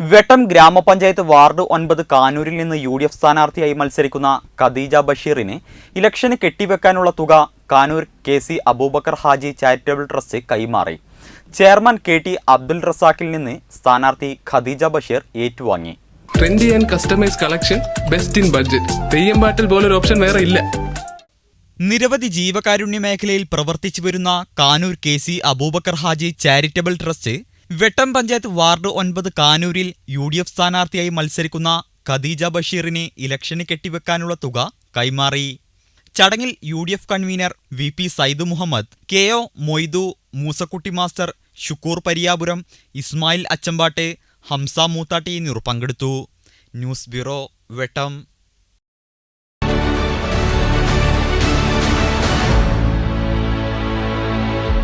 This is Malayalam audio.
Vettom ഗ്രാമപഞ്ചായത്ത് വാർഡ് ഒൻപത് കാനൂരിൽ നിന്ന് യു ഡി എഫ് സ്ഥാനാർത്ഥിയായി മത്സരിക്കുന്ന ഖദീജ ബഷീറിനെ ഇലക്ഷന് കെട്ടിവെക്കാനുള്ള തുക Kanur K C Aboobacker Haji charitable trust കൈമാറി. ചെയർമാൻ കെ ടി അബ്ദുൽ റസാഖിൽ നിന്ന് സ്ഥാനാർത്ഥി ഖദീജ ബഷീർ ഏറ്റുവാങ്ങി. Trendy and customise collection best in budget Theyyam പാട്ടിൽ പോലൊരു ഓപ്ഷൻ വേറെ ഇല്ല. നിരവധി ജീവകാരുണ്യ മേഖലയിൽ പ്രവർത്തിച്ചു വരുന്ന Kanur K C Aboobacker Haji charitable trust Vettom panchayat ward ഒൻപത് കാനൂരിൽ യു ഡി എഫ് സ്ഥാനാർത്ഥിയായി മത്സരിക്കുന്ന ഖദീജ ബഷീറിനെ ഇലക്ഷന് കെട്ടിവെക്കാനുള്ള തുക കൈമാറി. ചടങ്ങിൽ U D F convener V P Saidu Muhammad K O Moidu Moosakutty master Shukoor Pariyapuram Ismail അച്ചമ്പാട്ടെ Hamza Moothatti എന്നിവർ പങ്കെടുത്തു. News bureau Vettom.